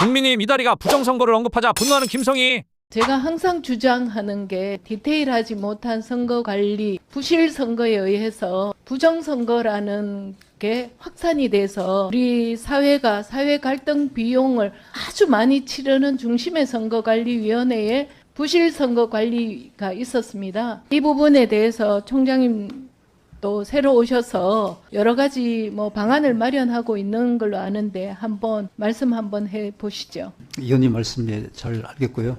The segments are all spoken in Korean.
국민이 미다리가 부정선거를 언급하자 분노하는 김성희. 제가 항상 주장하는 게 디테일하지 못한 선거 관리, 부실 선거에 의해서 부정 선거라는 게 확산이 돼서 우리 사회가 사회 갈등 비용을 아주 많이 치르는 중심의 선거관리위원회에 부실 선거 관리가 있었습니다. 이 부분에 대해서 총장님 또 새로 오셔서 여러 가지 뭐 방안을 마련하고 있는 걸로 아는데 한번 말씀 한번 해 보시죠. 의원님 말씀 예, 잘 알겠고요.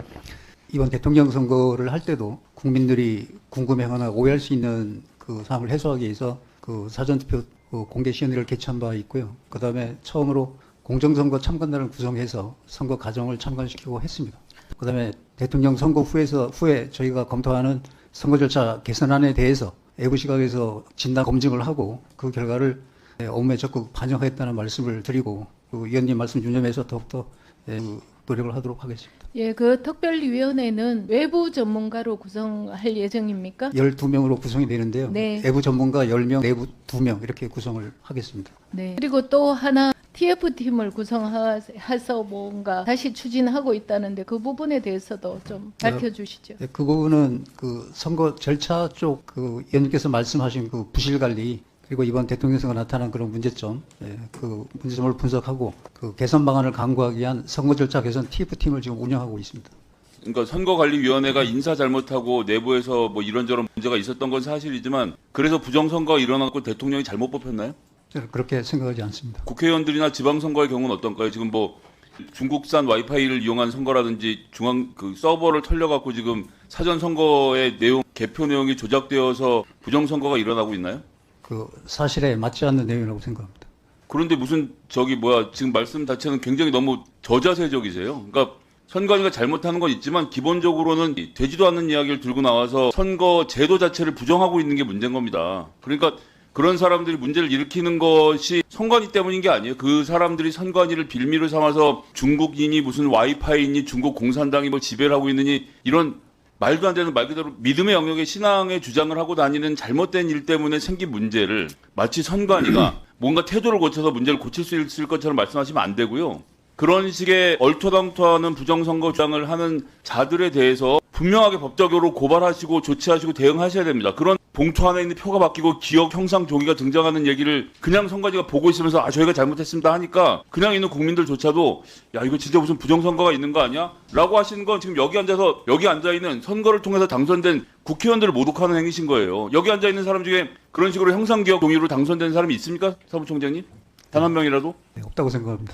이번 대통령 선거를 할 때도 국민들이 궁금해하거나 오해할 수 있는 그 사항을 해소하기 위해서 그 사전투표 그 공개 시연회를 개최한 바 있고요. 그 다음에 처음으로 공정선거 참관단을 구성해서 선거 과정을 참관시키고 했습니다. 그 다음에 대통령 선거 후에서 후에 저희가 검토하는 선거 절차 개선안에 대해서 외부 시각에서 진단 검증을 하고 그 결과를 예, 업무에 적극 반영하겠다는 말씀을 드리고 그 위원님 말씀 유념해서 더욱더 예, 그 노력을 하도록 하겠습니다. 예, 그 특별위원회는 외부 전문가로 구성할 예정입니까? 12명으로 구성이 되는데요. 네. 외부 전문가 10명, 내부 2명 이렇게 구성을 하겠습니다. 네. 그리고 또 하나 TF팀을 구성해서 뭔가 다시 추진하고 있다는데 그 부분에 대해서도 좀 밝혀주시죠. 네, 그 부분은 그 선거 절차 쪽 그 의원님께서 말씀하신 그 부실 관리 그리고 이번 대통령 선거 나타난 그런 문제점, 예, 그 문제점을 분석하고 그 개선 방안을 강구하기 위한 선거 절차 개선 TF팀을 지금 운영하고 있습니다. 그러니까 선거관리위원회가 인사 잘못하고 내부에서 뭐 이런저런 문제가 있었던 건 사실이지만 그래서 부정선거가 일어났고 대통령이 잘못 뽑혔나요? 저는 그렇게 생각하지 않습니다. 국회의원들이나 지방선거의 경우는 어떤가요? 지금 뭐 중국산 와이파이를 이용한 선거라든지 중앙 그 서버를 털려갖고 지금 사전 선거의 내용 개표 내용이 조작되어서 부정 선거가 일어나고 있나요? 그 사실에 맞지 않는 내용이라고 생각합니다. 그런데 무슨 저기 뭐야 지금 말씀 자체는 굉장히 너무 저자세적이세요. 그러니까 선관위가 잘못하는 건 있지만 기본적으로는 되지도 않는 이야기를 들고 나와서 선거 제도 자체를 부정하고 있는 게 문제인 겁니다. 그러니까 그런 사람들이 문제를 일으키는 것이 선관위 때문인 게 아니에요. 그 사람들이 선관위를 빌미로 삼아서 중국인이 무슨 와이파이니 중국 공산당이 뭐 지배를 하고 있느니 이런 말도 안 되는 말 그대로 믿음의 영역에 신앙의 주장을 하고 다니는 잘못된 일 때문에 생긴 문제를 마치 선관위가 뭔가 태도를 고쳐서 문제를 고칠 수 있을 것처럼 말씀하시면 안 되고요. 그런 식의 얼토당토하는 부정선거 주장을 하는 자들에 대해서 분명하게 법적으로 고발하시고 조치하시고 대응하셔야 됩니다. 그런 봉투 안에 있는 표가 바뀌고 기억 형상 조기가 등장하는 얘기를 그냥 선관위가 보고 있으면서 아 저희가 잘못했습니다 하니까 그냥 있는 국민들조차도 야 이거 진짜 무슨 부정선거가 있는 거 아니야? 라고 하시는 건 지금 여기 앉아서 여기 앉아 있는 선거를 통해서 당선된 국회의원들을 모독하는 행위신 거예요. 여기 앉아 있는 사람 중에 그런 식으로 형상 기억 동의로 당선된 사람이 있습니까? 사무총장님? 단 한 명이라도? 네, 없다고 생각합니다.